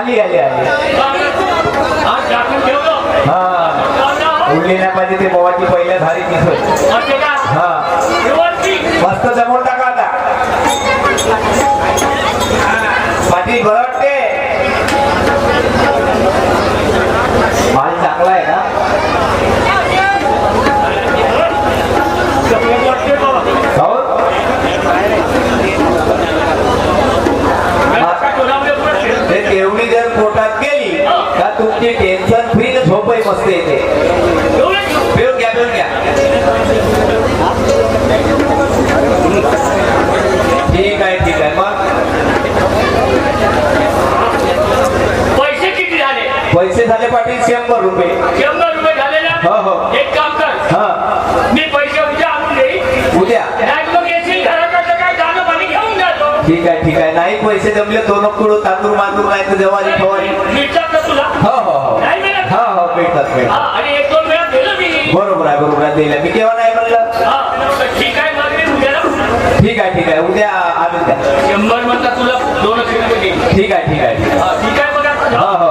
आली आली आली. हा उडली नाही ते बोवाची पहिल्या धारी दिसत हा. मस्त जमवून टाका आता. पाठी गरम असते इथे पिळून घ्या पिळून घ्या ठीक आहे ठीक आहे मग पैसे किती झाले? पैसे झाले पाटील शंभर रुपये. शंभर रुपये झाले हो हो. एक काम कर. हा. मी पैसे उद्या आणून देईल उद्या. ठीक आहे ठीक आहे. नाही पैसे जमले दोन कुडू तांदूळ मांदूळ नाही तर जवारी फवारी हो हो हो. भेटतात आणि बरोबर आहे बरोबर आहे दिल्या मी केव्हा नाही म्हणलं? ठीक आहे ठीक आहे ठीक आहे. उद्या आणून द्या शंभर म्हणता तुला दोनच ठीक आहे ठीक आहे ठीक आहे. हा,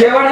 जेवण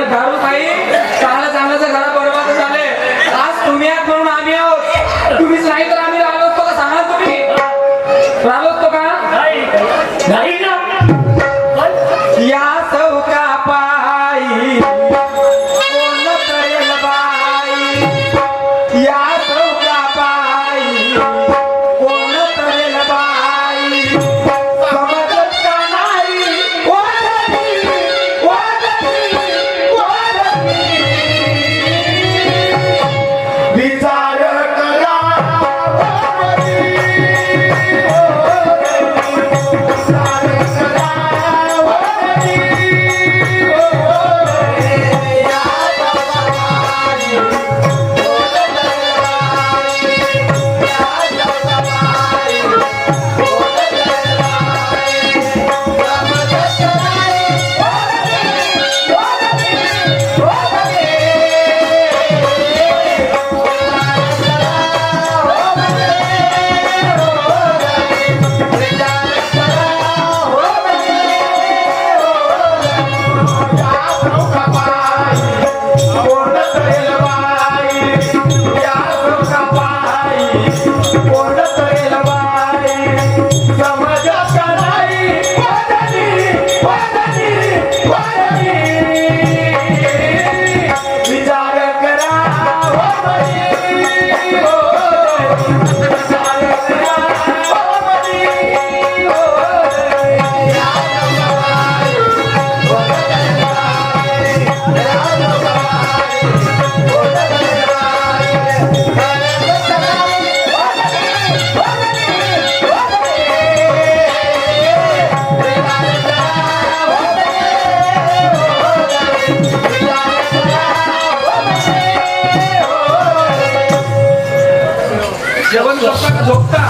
का झोपता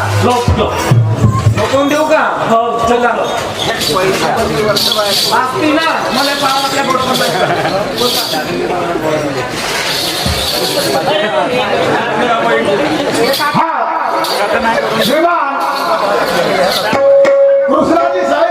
देऊ का? हो चला. असती ना. मला पाव आपल्या बोट कृष्णाजी साहेब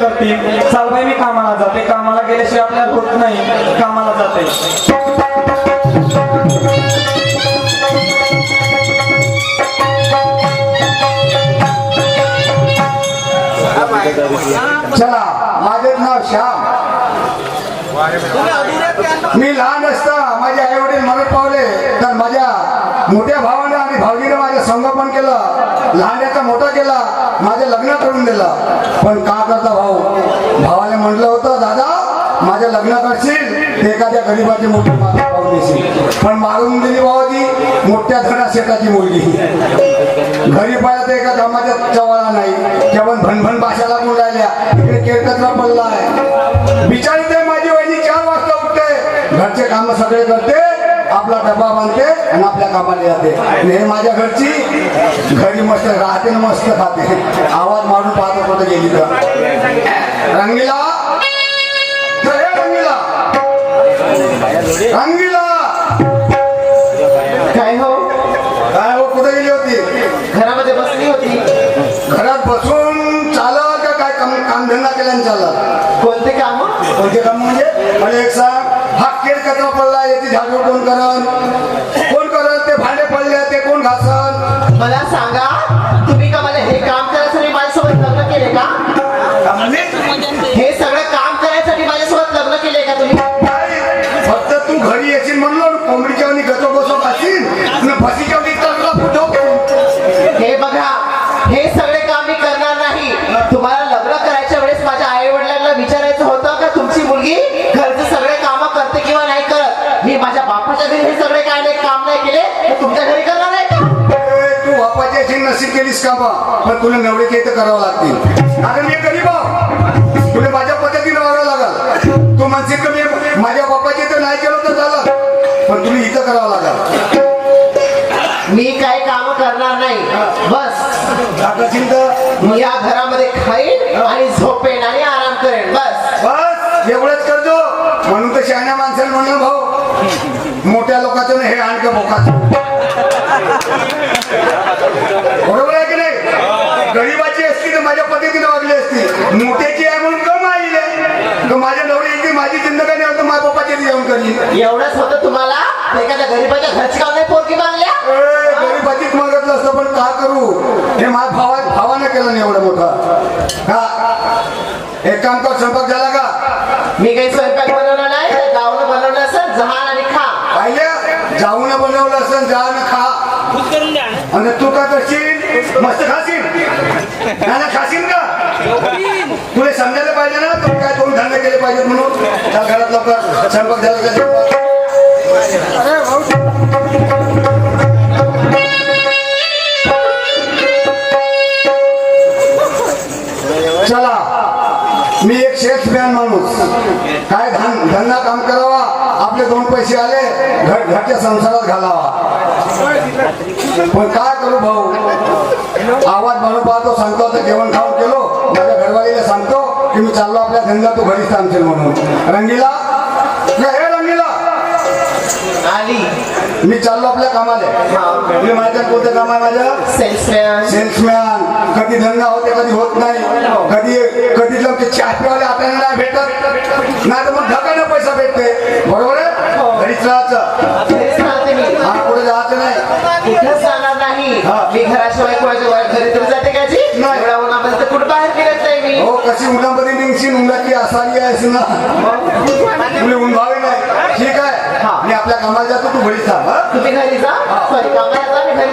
करतील चालबाई मी कामाला जाते. कामाला गेल्याशिवाय आपल्याला होत नाही. कामाला जाते. चला माझे नाव श्याम. मी लहान असता माझे आई वडील मरण पावले तर माझ्या मोठ्या भावाने आणि भावजीने माझ्या संगोपन केलं. लहान याचा मोठा केला. माझ्या लग्नात करून दिला. पण का करता भाऊ? भावाने म्हटलं होतं दादा माझ्या लग्नाकडशील एखाद्या गरीबाची मोठी भाऊ देशील पण मारून दिली भावाजी मोठ्या धडा शेताची मुलगी. गरीबाला तर एका धर्माच्या चवाळा नाही. केवळ भनभन भाषा लागून राहिल्या. इकडे केरकचरा पडला आहे. बिचारी ते माझी वहिनी चार वाजता उठते. घरचे काम सगळे करते. आपला डबा बांधते आणि आपल्या कामाला जाते हे माझ्या घरची घरी मस्त राहते मस्त खाते. आवाज मारून पाहत होतं गेली तर. रंगीला. रंगीला. केलीस का बा? पण तुला नवडे तर करावं लागतील. अगं मी कधी बा? तुला माझ्या पद्धतीनं वागावं लागल. तू म्हणजे का मी माझ्या बापाचे तर नाही केलं तर झालं. पण तुम्ही इथं करावं लागल. मी काही काम करणार नाही. बस. दाखवशील या घरामध्ये खाईन आणि झोपेन आणि आराम करेन. बस. बस. एवढंच करतो. म्हणून तर शहाण्या माणसाला म्हणलं भाऊ मोठ्या लोकांचं हे आणखी मोकाचं एवढंच होतं तुम्हाला? एखाद्या गरीबाच्या घरची काम नाही पोरगी मागल्या? ए, गरीबाचीच मागितलं असतं पण का करू? हे माझ्या भावा भावानं केलं नाही एवढं मोठं. का एक काम कर स्वयंपाक झाला का? मी काही स्वयंपाक बनवला नाही गावानं बनवलं असेल जहान आणि खा. पाहिजे जाऊन बनवलं असं जा न खा आणि तू काय करशील? मस्त खाशील? खाशील का? गेले पाहिजे म्हणून त्या घरात लवकर स्वयंपाक झाला का चला मी एक शेल्समॅन माणूस. काय धन धंदा काम करावा आपले दोन पैसे आले घर घरच्या संसारात घालावा. पण काय करू भाऊ? आवाज म्हणून पाहतो सांगतो आता जेवण खाऊन केलो माझ्या घरवालीला सांगतो की मी चाललो आपल्या धंदा तू घरीच थांबशील म्हणून. रंगीला? हे रंगीला. आली. मी चाललो आपल्या कामाला. माहिती आहे कोणतं काम आहे माझं? सेल्समॅन. सेल्समॅन. कधी धंदा होते कधी होत नाही. कधी कधी लोक चाटवाले आपल्याला नाही भेटत. नाही तर मग ढकाने पैसा भेटते बरोबर आहे? घरीच राहायचं. मी. हा कुठे जायचं नाही. कुठंच जाणार नाही? हा. मी घराशिवाय कोणाच्या घरी तर जाते का जी? नाही. कुठं बाहेर फिरत हो कशी उन्हामध्ये निघशील उन्हाची आसारी आहे ना. तुला उन्हावी नाही. ठीक आहे. हा. मी आपल्या कामाला जातो तू हा? तुम्ही घरी जा. सॉरी कामाला जा मी घरी?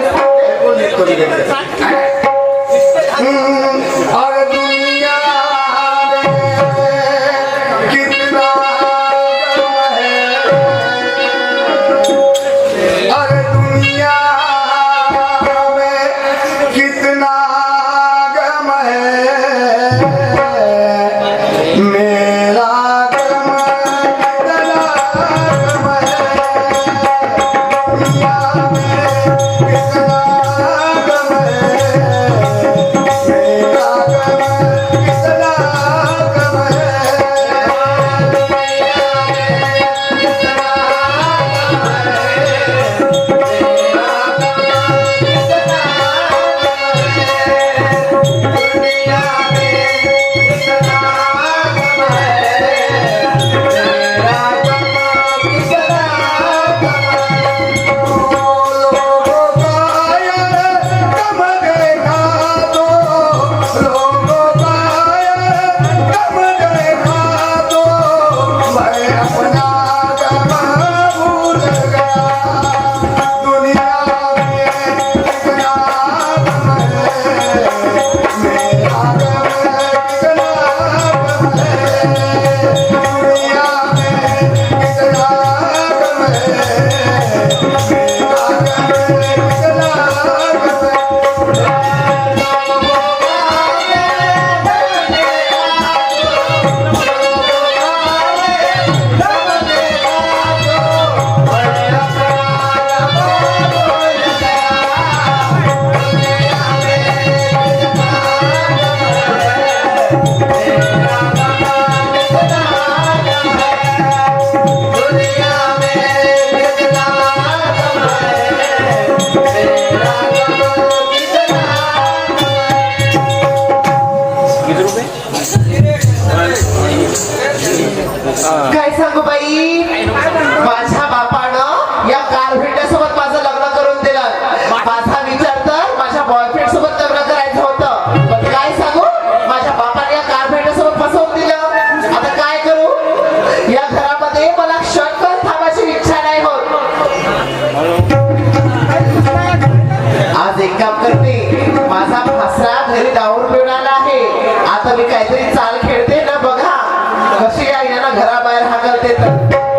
घराबाहेर हाकलते तर.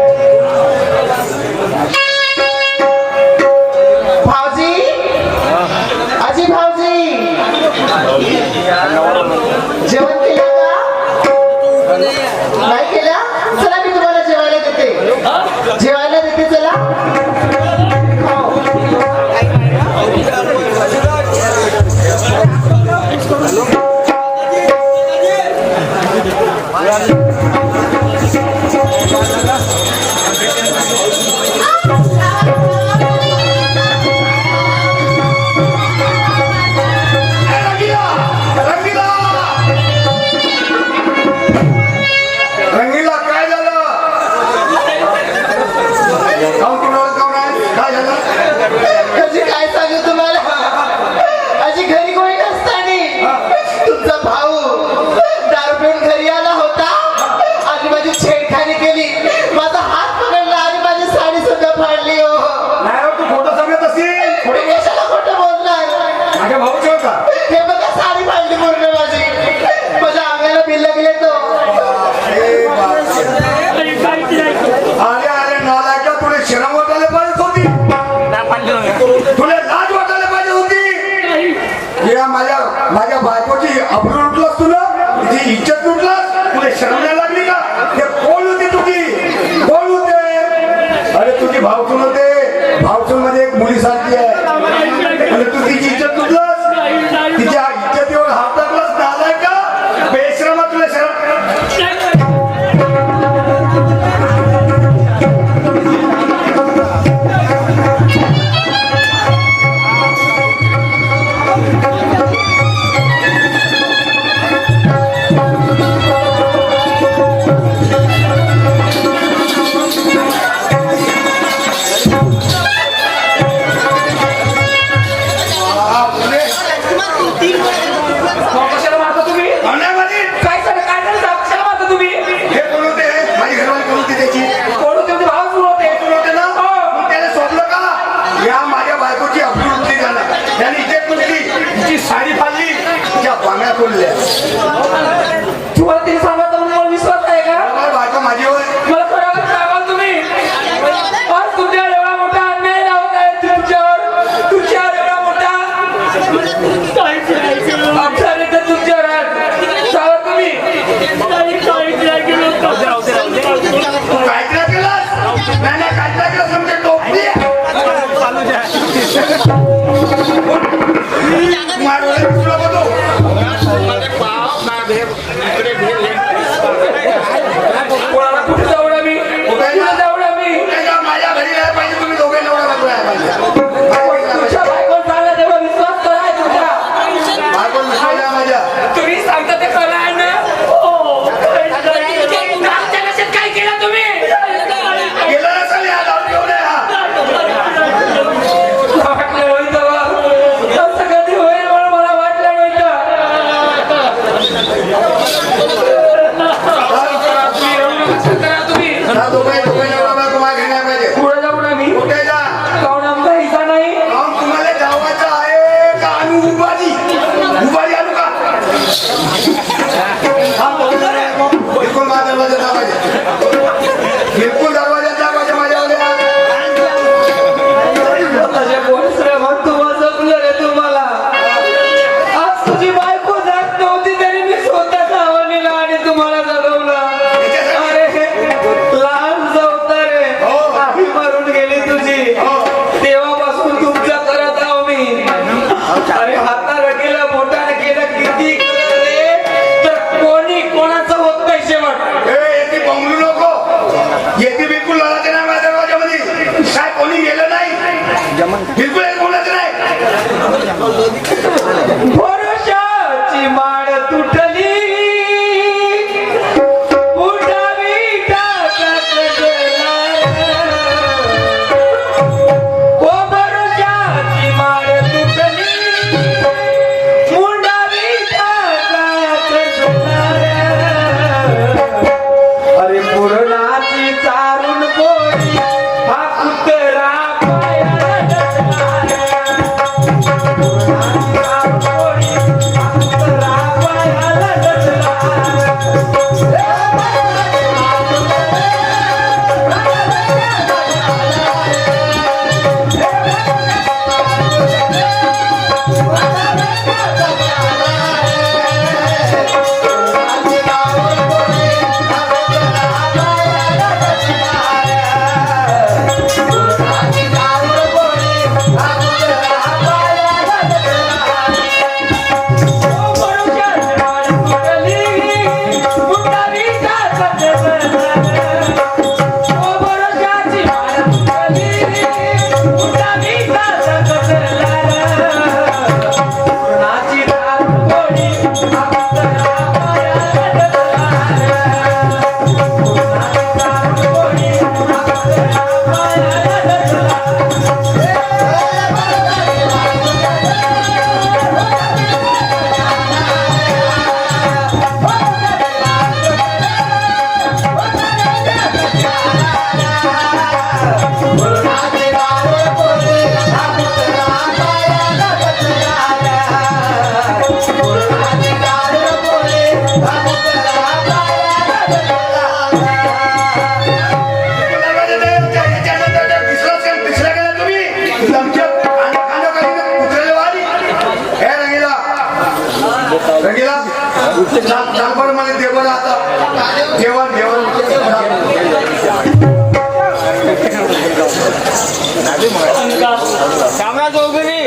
¿Quién? श्यामराव चौधरी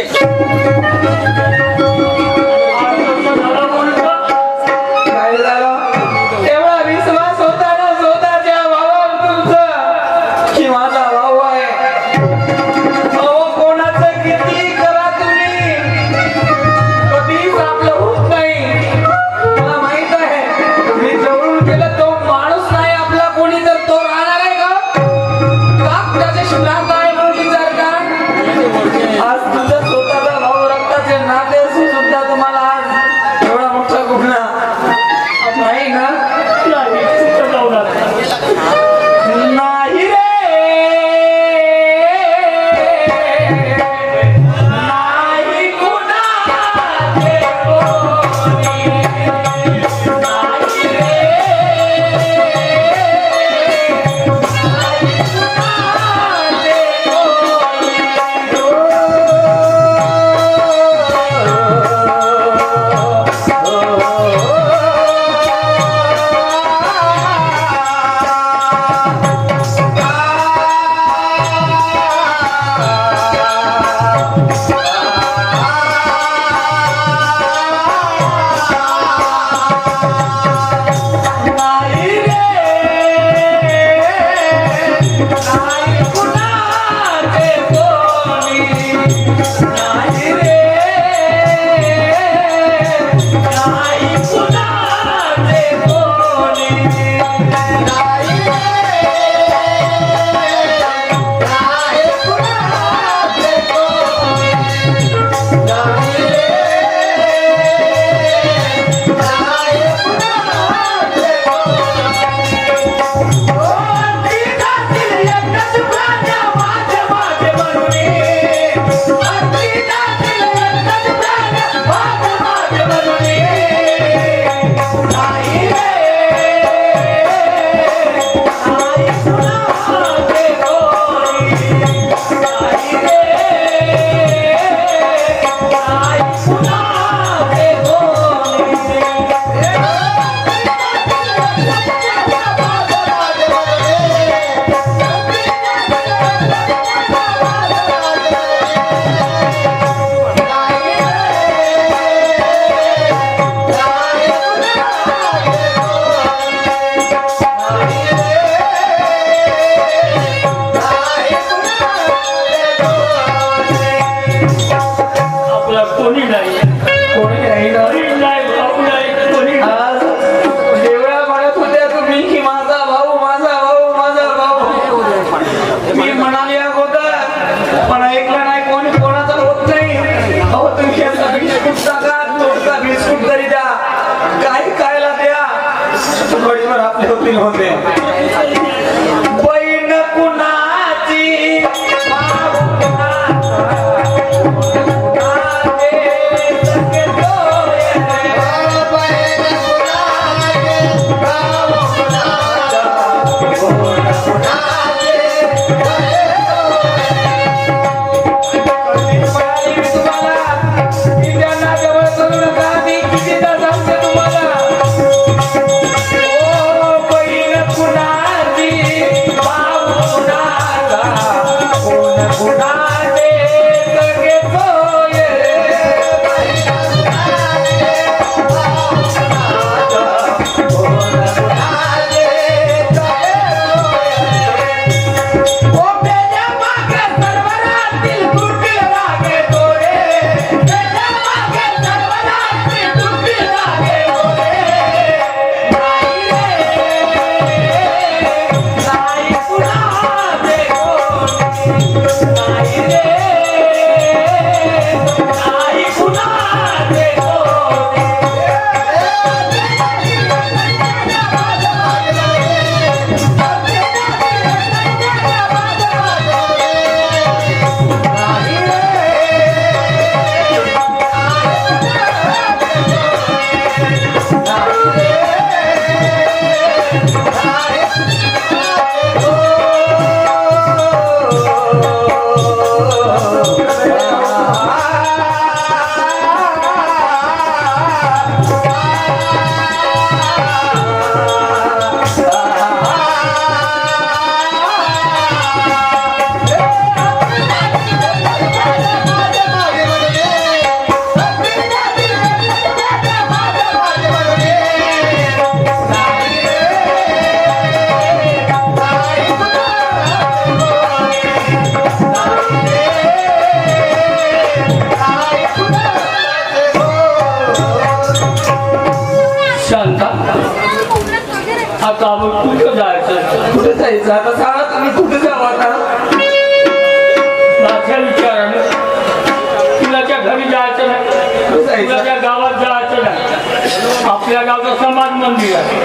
आपल्या गावचं समाज मंदिर आहे.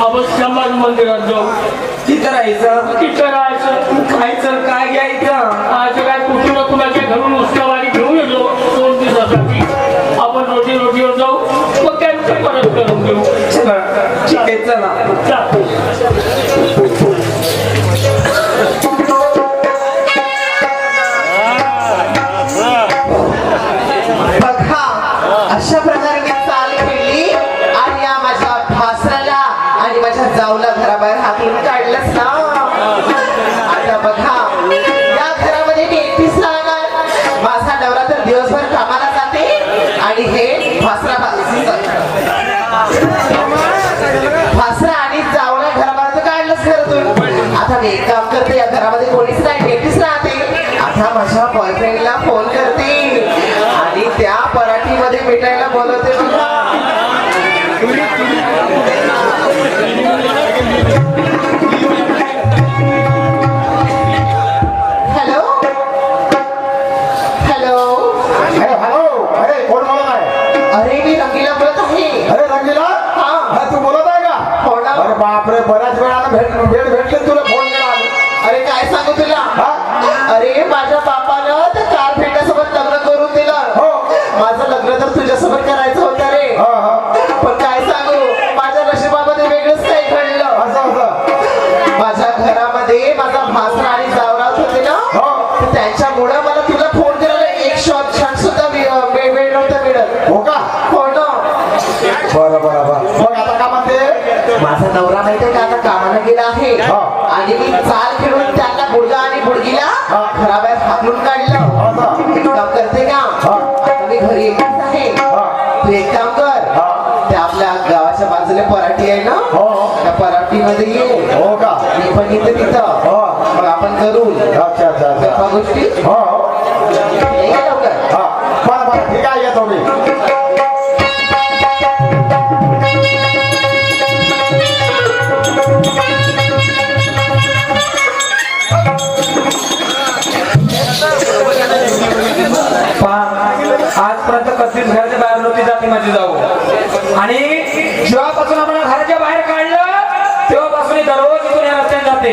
आपण समाज मंदिरात जाऊ. तिथं राहायचं? तिथं राहायचं. खायचं? काय घ्यायचं? आज काय? कुठे ना कुणाच्या घरून उस्तावारी घेऊन येतो. दोन दिवसासाठी. आपण रोटी रोटीवर जाऊ. मग त्यांचं परत करून चला. ठीक आहे चला. आता माझ्या गुडगीला हा. घराबाहेर हाकलून काढलं. काम करते का? मी घरी एकटीच आहे. हा. तू एक काम कर. त्या आपल्या गावाच्या बाजूला पराठी आहे ना? हो. त्या पराठीमध्ये ये. हो का? मी पण इथे तिथं. हो. मग आपण करू. अच्छा अच्छा अच्छा. गप्पा गोष्टी? हो. लवकर? पहा आजपर्यंत कधीच घराच्या बाहेर नव्हती जाती माझी जाऊ. आणि जेव्हापासून आम्हाला घराच्या बाहेर काढलं तेव्हापासून दररोज इथून या रस्त्याने जाते.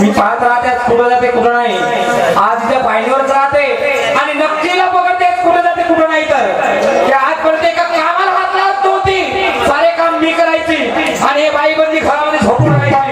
मी पाहत राहते आज कुठं जाते कुठं नाही. आज इथे पायनीवरच राहते आणि नक्कीला पकडते कुठं जाते कुठं नाही तर. आजपर्यंत एका कामाला हात लावत नव्हती. सारे काम मी करायची आणि हे बाई बंदी घरामध्ये झोपून राहायची.